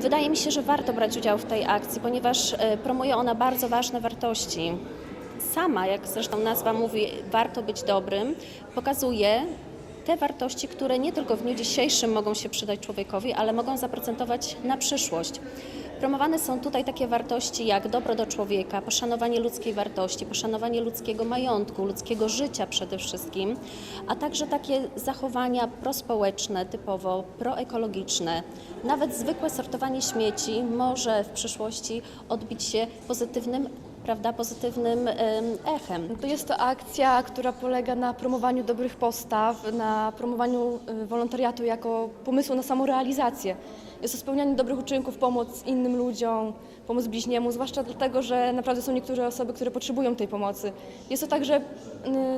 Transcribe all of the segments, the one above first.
Wydaje mi się, że warto brać udział w tej akcji, ponieważ e, promuje ona bardzo ważne wartości. Sama, jak zresztą nazwa mówi, warto być dobrym, pokazuje te wartości, które nie tylko w dniu dzisiejszym mogą się przydać człowiekowi, ale mogą zaprocentować na przyszłość. Promowane są tutaj takie wartości jak dobro do człowieka, poszanowanie ludzkiej wartości, poszanowanie ludzkiego majątku, ludzkiego życia przede wszystkim, a także takie zachowania prospołeczne, typowo proekologiczne. Nawet zwykłe sortowanie śmieci może w przyszłości odbić się pozytywnym, prawda, pozytywnym em, echem. To jest to akcja, która polega na promowaniu dobrych postaw, na promowaniu y, wolontariatu jako pomysłu na samorealizację. Jest to spełnianie dobrych uczynków, pomoc innym ludziom, pomoc bliźniemu, zwłaszcza dlatego, że naprawdę są niektóre osoby, które potrzebują tej pomocy. Jest to także y,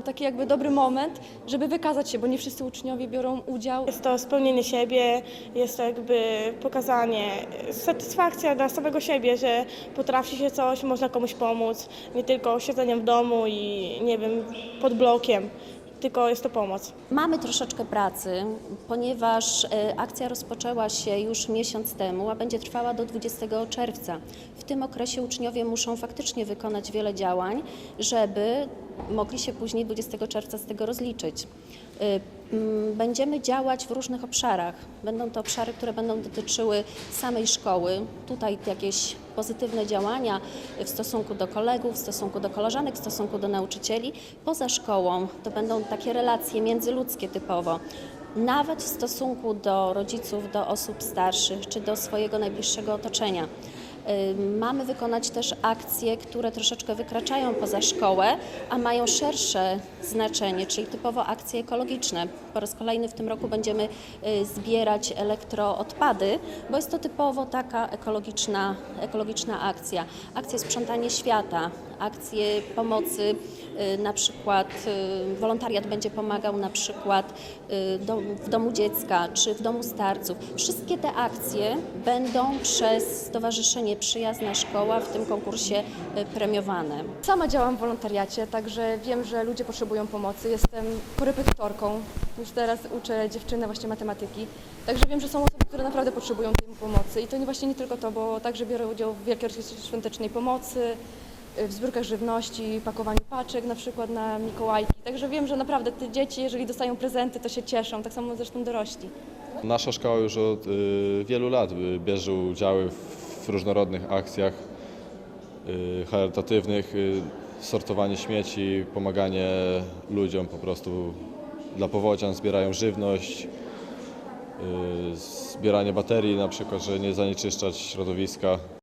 taki jakby dobry moment, żeby wykazać się, bo nie wszyscy uczniowie biorą udział. Jest to spełnienie siebie, jest to jakby pokazanie, satysfakcja dla samego siebie, że potrafi się coś, można komuś pomóc, nie tylko siedzeniem w domu i nie wiem, pod blokiem, tylko jest to pomoc. Mamy troszeczkę pracy, ponieważ e, akcja rozpoczęła się już miesiąc temu, a będzie trwała do 20 czerwca. W tym okresie uczniowie muszą faktycznie wykonać wiele działań, żeby mogli się później 20 czerwca z tego rozliczyć. E, mm, Będziemy działać w różnych obszarach. Będą to obszary, które będą dotyczyły samej szkoły. Tutaj jakieś pozytywne działania w stosunku do kolegów, w stosunku do koleżanek, w stosunku do nauczycieli. Poza szkołą to będą takie relacje międzyludzkie typowo. Nawet w stosunku do rodziców, do osób starszych czy do swojego najbliższego otoczenia. Mamy wykonać też akcje, które troszeczkę wykraczają poza szkołę, a mają szersze znaczenie, czyli typowo akcje ekologiczne. Po raz kolejny w tym roku będziemy y, zbierać elektroodpady, bo jest to typowo taka ekologiczna, ekologiczna akcja. Akcje sprzątanie świata, akcje pomocy, y, na przykład y, wolontariat będzie pomagał na przykład y, w domu dziecka czy w domu starców. Wszystkie te akcje będą przez Stowarzyszenie Przyjazna Szkoła w tym konkursie premiowane. Sama działam w wolontariacie, także wiem, że ludzie potrzebują pomocy. Jestem korepetytorką, już teraz uczę dziewczynę właśnie matematyki. Także wiem, że są osoby, które naprawdę potrzebują tej pomocy. I to nie właśnie nie tylko to, bo także biorę udział w Wielkiej Orkiestrze Świątecznej Pomocy, w zbiórkach żywności, pakowaniu paczek na przykład na Mikołajki. Także wiem, że naprawdę te dzieci, jeżeli dostają prezenty, to się cieszą, tak samo zresztą dorośli. Nasza szkoła już od y, wielu lat y, bierze udziały w różnorodnych akcjach y, charytatywnych, sortowanie śmieci, pomaganie ludziom po prostu dla powodzian, zbierają żywność, zbieranie baterii na przykład, żeby nie zanieczyszczać środowiska.